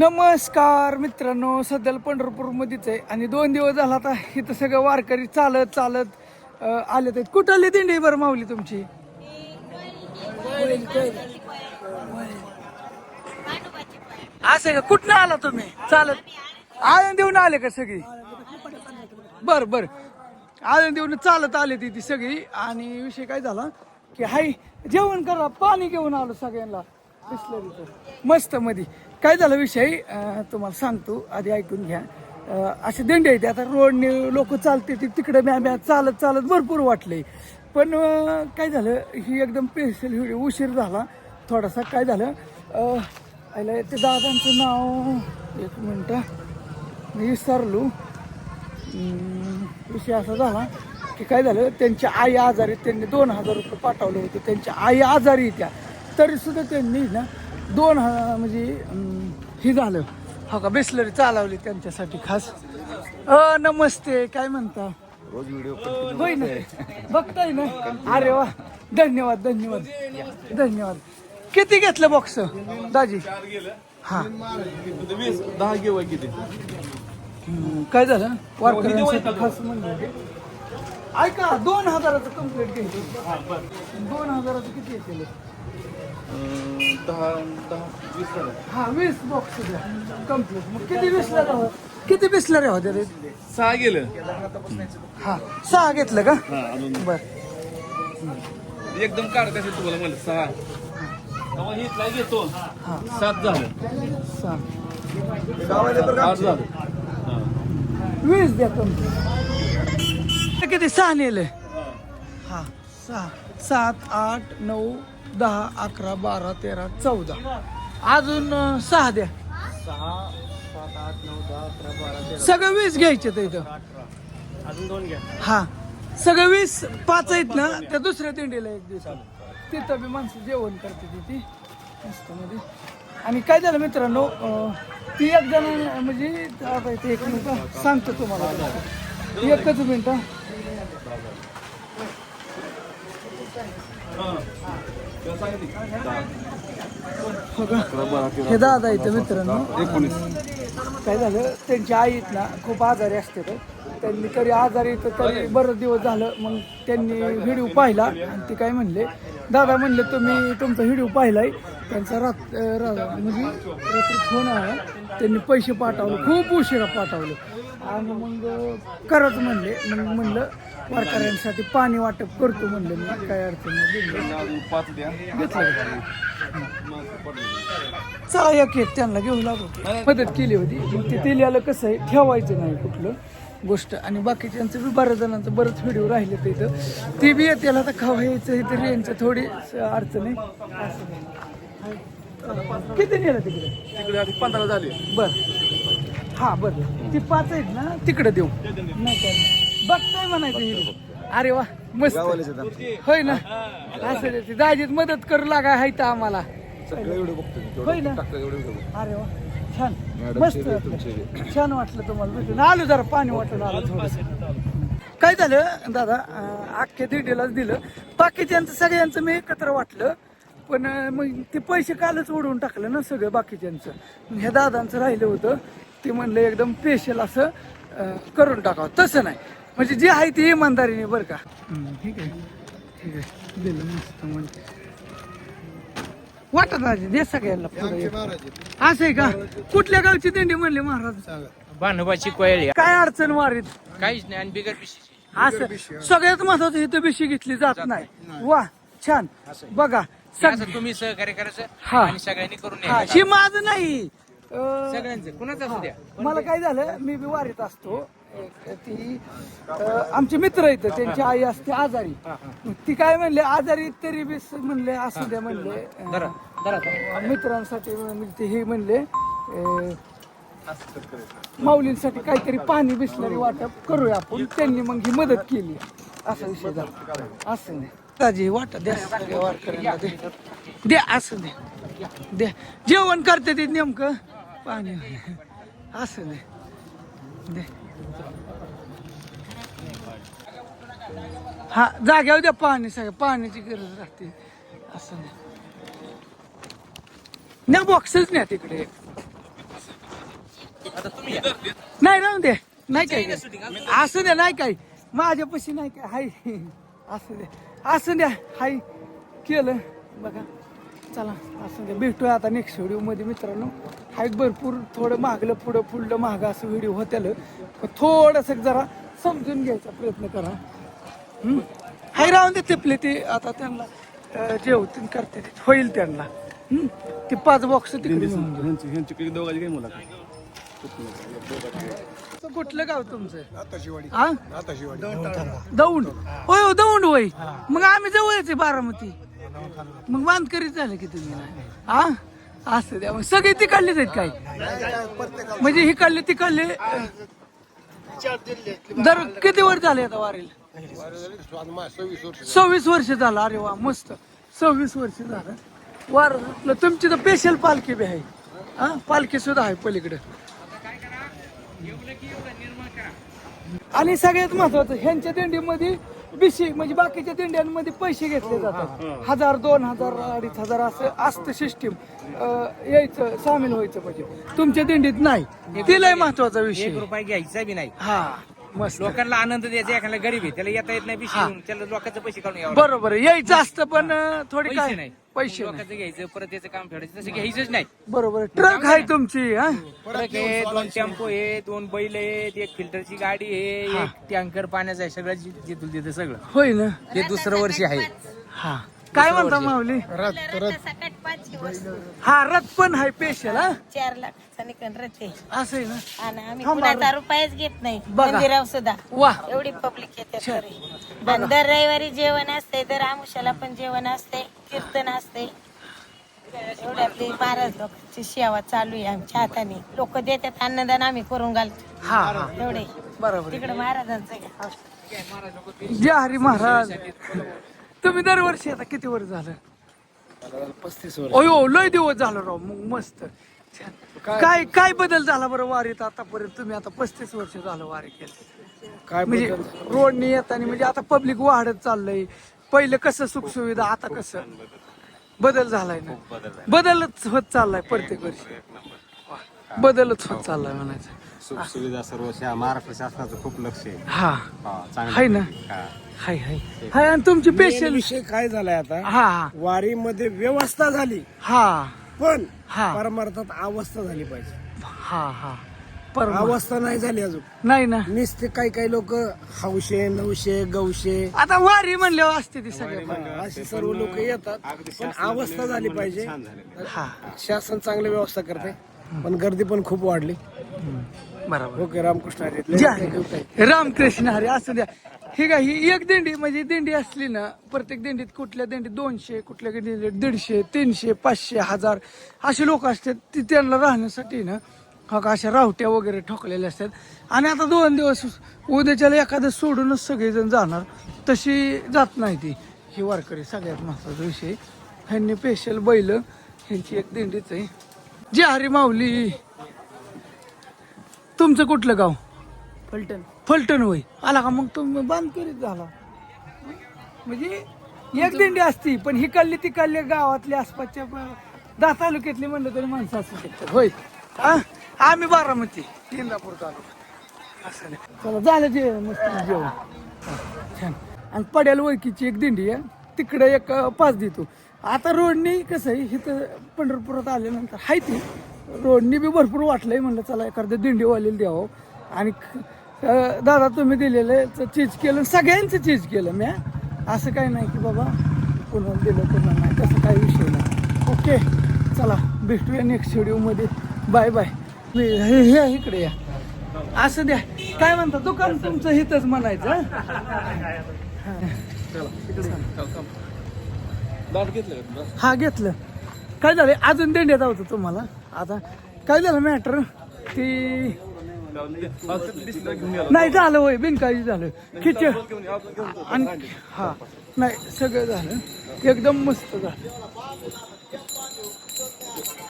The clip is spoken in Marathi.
नमस्कार मित्रांनो सध्याला पंढरपूरमध्येच आहे आणि दोन दिवस झाला आता इथं सगळं वारकरी चालत चालत आले आहेत. कुठं आली दिंडी बरं मावली तुमची? असं का? कुठनं आला तुम्ही? चालत. आळंद देऊन आले का सगळी? बर बर. आळंद देऊन चालत आले ती ती सगळी. आणि विषय काय झाला की हाय जेवण करा पाणी घेऊन आलो सगळ्यांना. बिस्लरीचं. मस्त मध्ये काय झालं विषय? तुम्हाला सांगतो आधी ऐकून घ्या. असे दिंडे आहेत आता रोडने लोक चालते ते तिकडे म्या म्या चालत चालत भरपूर वाटले पण काय झालं ही एकदम पेशल उशीर झाला. थोडासा काय झालं आयला ते दादांचं नाव एक मिनटं मी विसरलो. विषय असा झाला की काय झालं त्यांची आई आजारी त्यांनी दोन हजार रुपये पाठवले होते. त्यांच्या आई आजारी त्या. तरीसुद्धा त्यांनी ना दोन म्हणजे हे झालं. हो का बिस्लरी चालवली त्यांच्यासाठी खास. अ नमस्ते काय म्हणता? रोज व्हिडिओ होय ना. बघताय. ना? अरे वा. धन्यवाद धन्यवाद. धन्यवाद. किती घेतलं बॉक्स दाजी? हा. दहा घेऊ किती हम्म, काय झालं? वारकऱ्यांसाठी खास. ऐका दोन हजाराचं कंप्लीट घ्यायचं. दोन हजाराचं किती येतील दहा दहा वीस झालं हा वीस बॉक्स द्या कंप्लीट मग किती बिसलऱ्या होत्या किती होत्या रे? सहा. गेलं हा सहा घेतलं का हा अजून बर एकदम काढ कसे तुम्हाला म्हणलं सहा तेव्हा इथला घेतो सात झालं सहा आठ झालं हा. वीस द्या कंप्लीट. किती? सहा. नेले हा सहा सात आठ नऊ दहा अकरा बारा तेरा चौदा. अजून सहा द्या. सहा सात आठ नऊ दहा अकरा बारा तेरा. सगळं वीस घ्यायचे तर इथं. अठरा. अजून दोन घ्या. हा. सगळं वीस पाच आहेत ना त्या दुसऱ्या दिंडीला एक दिवस तिथं बी माणसं जेवण करते ती मस्त मध्ये आणि काय झालं मित्रांनो अं, ती एक जण म्हणजे आता इथे एक मिनिट सांगतो तुम्हाला. एकच मिनिट. हो दादा इथं मित्रांनो. एकोणीस. काय झालं? त्यांची आई ना खूप आजारी असते तर त्यांनी तरी आजारी तर तरी बरं दिवस झालं मग त्यांनी व्हिडिओ पाहिला आणि ते काय म्हणले दादा म्हणले तुम्ही तुमचा व्हिडिओ पाहिलाय. त्यांचा रात म्हणजे रात्री फोन आहे त्यांनी पैसे पाठवले खूप उशिरा पाठवले. आणि मग करत म्हणले मग म्हणलं वारकऱ्यांसाठी पाणी वाटप करतो म्हणले मी. काय अडचण नाही? चला एक एक त्यांना घेऊन लागलो मदत केली होती. मग ते तेल्याला कसं आहे ठेवायचं नाही कुठलं गोष्ट. आणि बाकीच्यांचं बी बऱ्याच जणांचं बरंच व्हिडिओ राहिले ते इथं. ते बी येते आता खवायचं इथं रेंजचं थोडी अडचण आहे. किती नेलं तिकडे? तिकडे आधी पंधरा झाले. बर. हा बर. ती पाच आहेत ना? तिकडे देऊ. नाही काय बघताय म्हणायचं हिरो. अरे वा मस्त. होय ना? असं ते दाजीत मदत करू लागा हाय तर आम्हाला. सगळे व्हिडिओ बघतो होय ना? टाकतो एवढे व्हिडिओ अरे वा छान. मॅडम मस्त. शेरे, वाटलं. तुमचे. छान वाटलं तुम्हाला. भेटून. आलो जरा पाणी वाटून आलं थोडस. काय झालं दादा अं, अख्ख्या दिडीलाच दिलं. बाकीच्यांचं सगळ्यांचं मी एकत्र वाटलं. पण अं, मग ते पैसे कालच उडवून टाकलं ना सगळं बाकीच्यांचं. मग ह्या दादांचं राहिलं होतं. ते म्हणलं एकदम स्पेशल असं करून टाकावं. तसं नाही. म्हणजे जे आहे ते इमानदारीने बरं का? हं, ठीक आहे. ठीक आहे. दिलं मस्त म्हणजे. वाटत राजे दे सगळ्यांना. असं आहे का? कुठल्या गावची दिंडी म्हणले महाराज? भानुबाची कोयळी काय अडचण वारीत? काहीच नाही आणि बिगर असं. सगळ्यात महत्वाचं इथं बिशी घेतली जात नाही. वा छान. बघा तुम्ही सहकार्य करायचं हा. आणि सगळ्यांनी करून हा. ही माझं नाही. सगळ्यांचं. कुणाचं असू द्या. मला काय झालं मी बी वारीत असतो. एक ती आमचे मित्र आहेत त्यांची आई असते आजारी. ती काय म्हणले आजारी तरी बी म्हणले असू द्या म्हणले. मित्रांसाठी म्हणजे ते हे म्हणले माऊलींसाठी काहीतरी पाणी बिसलरी वाटप करूया आपण. त्यांनी मग ही मदत केली. असा विषय झाला. असं नाही. दाजी वाटा द्या वारकऱ्यांना. द्या असं दे द्या. जेवण करते ते नेमकं. पाणी असं नाही. दे. हा जाग्यावर द्या पाणी सगळं. पाण्याची गरज राहते. असं नाही. बॉक्सच न्या तिकडे. नाही राहून दे. नाही काय असू द्या नाही काय माझ्यापाशी नाही काय हाय. असू द्या असू द्या. हाय. केलं. बघा. चला असू द्या भेटूया आता नेक्स्ट व्हिडिओमध्ये मित्रांनो. हाय भरपूर थोडं मागलं पुढं पुढलं मागं असं व्हिडिओ होत्याल. पण थोडंसं जरा समजून घ्यायचा प्रयत्न करा. हम्म? हाय राहून दे तेपले ते. आता त्यांना जेवतीन करते ते. होईल त्यांना? ते पाच बॉक्स तिकडे दोघांची काही कुठलं गाव तुमचं? हा दौंड. होय हो दौंड होय. मग आम्ही जवळच आहे बारामती. मग बांधकरीच झालं की तुम्ही. हा असं द्या. मग सगळे तिकडलेच आहेत काय? म्हणजे ही काढले ती काढले दर किती वर्ष झाले आता वारीला? सव्वीस वर्ष झालं. अरे वा मस्त. सव्वीस वर्ष झालं. वार तुमची तर स्पेशल पालखी बी आहे. हा पालखी सुद्धा आहे पलीकडे. आणि सगळ्यात महत्वाचं ह्यांच्या दिंडीमध्ये बिशी म्हणजे बाकीच्या दिंड्यांमध्ये पैसे घेतले जातात. हजार दोन हजार अडीच हजार असं असतं सिस्टीम यायचं सामील व्हायचं म्हणजे तुमच्या दिंडीत नाही. ते लय महत्त्वाचा विषय एक रुपये घ्यायचा बी नाही. हा. मस्त. लोकांना आनंद द्यायचा एखादा गरीब आहे त्याला येता येत नाही घेऊन, त्याला लोकांचे पैसे काढून यावं बरोबर. यायचं असतं पण अं, थोडी पैसे काय? नाही. पैसे नाही. लोकांचं घ्यायचं परत त्याचं काम फेडायचं तसं घ्यायचंच नाही. बरोबर ट्रक आहे तुमची हा? ट्रक आहे दोन टेम्पो आहे दोन बैल आहेत एक फिल्टरची गाडी आहे एक टँकर पाण्याचं आहे सगळं जे- जे तुला देतं सगळं. होय ना. ते दुसरं वर्षी आहे. हा. काय म्हणता माऊली? सकट पाचशे वस्तू हा रथ पण आहे स्पेशल हा? चार लाखाचा निकन रथे असं आहे ना? आणि आम्ही थांबा. कुणाचा रुपयाच घेत नाही. बघा. मंदिरावर सुद्धा. वा. एवढी पब्लिक येते तरी आणि दर रविवारी जेवण असते दर आमुषाला पण जेवण असते कीर्तन असते एवढी आपली महाराज लोकांची सेवा चालू आहे आमच्या हाताने. लोक देतात अन्नदान आम्ही करून घालतो. हा हा. एवढे. बरोबर आहे. तिकडे महाराजांचं घ्या. जय हरी महाराज. तुम्ही दरवर्षी आता किती वर्ष झालं? पस्तीस अयो लय दिवस झालं राव मग मस्त. छान. काय काय बदल झाला बरं वारीत आतापर्यंत? तुम्ही आता पस्तीस वर्ष झालं वारी केलं. काय म्हणजे रोडनी येताना म्हणजे आता पब्लिक वाढत चाललंय. पहिलं कसं सुखसुविधा आता कसं? बदल झालाय ना? बदलच होत चाललाय प्रत्येक वर्षी. बदलच होत चाललाय म्हणायचं. सुख सुविधा सर्व शा- महाराष्ट्र शासनाचं खूप लक्ष आहे. हा. हा, चांगलं हाय ना? हा. हाय हाय. हाय आणि तुमची पेशल विषय काय झालाय आता? हा. वारीमध्ये व्यवस्था झाली. हा. पण हा. परमार्थात अवस्था झाली पाहिजे. हा हा. पर अवस्था नाही झाली अजून. नाही ना. नुसते काही काही लोक हौशे नवशे गौशे आता वारी म्हणल्यावर असते ती सगळ्या असे सर्व लोक येतात. पण अवस्था झाली पाहिजे. हा. शासन चांगली व्यवस्था करते. पण गर्दी पण खूप वाढली. बरोबर. ओके रामकृष्ण हरी. जय हरी. रामकृष्ण हरी. असू द्या. हे काय ही एक दिंडी म्हणजे दिंडी असली ना प्रत्येक दिंडीत कुठल्या दिंडीत दोनशे कुठल्या दिंडीत दीडशे तीनशे पाचशे हजार असे लोक असतात ती त्यांना राहण्यासाठी ना हा का अशा रावट्या वगैरे ठोकलेल्या असतात. आणि आता दोन दिवस उद्याच्याला एखादं सोडूनच सगळेजण जाणार तशी जात नाही ती. ही वारकरी सगळ्यात महत्त्वाचा विषय. ह्यांनी स्पेशल बैल ह्यांची एक दिंडीच आहे. जे हरी माऊली. तुमचं कुठलं गाव? फलटण. फलटण होय. आला का मग तुम्ही बांध करीत झाला. म्हणजे एक दिंडी असती पण ही कल्ली ती कल्ली गावातली आसपासच्या दहा तालुक्यातली म्हणलं तरी माणसं असू शकतात. होय. हा? आम्ही बारामती इंदापूर तालुका. असं नाही. चला झालं जे मस्त जेवण. हा, छान. आणि पड्याला ओळखीची एक दिंडी आहे. तिकडे एक अं, पाच देतो. आता रोडनी कसं आहे इथं पंढरपुरात आल्यानंतर हाय ती. रोडनी बी भरपूर वाटलंय म्हणलं चला एखाद्या दिंडीवालीला द्यावं. आणि दादा तुम्ही दिलेलं चीज केलं सगळ्यांचं चीज केलं मी असं काही नाही की बाबा कोणाला दिलं कोणाला नाही तसं काही विषय नाही. ओके चला भेटूया नेक्स्ट व्हिडिओमध्ये बाय बाय हे इकडे या. असं द्या. काय म्हणता दुकान तुमचं हिथंच म्हणायचं घेतलं हा घेतलं. काय झालं? अजून देण्यात होतं तुम्हाला. आता काय झालं मॅटर ती नाही झालं होय बिनकाळजी झालं. खिच आणि हा नाही सगळं झालं. एकदम मस्त झालं.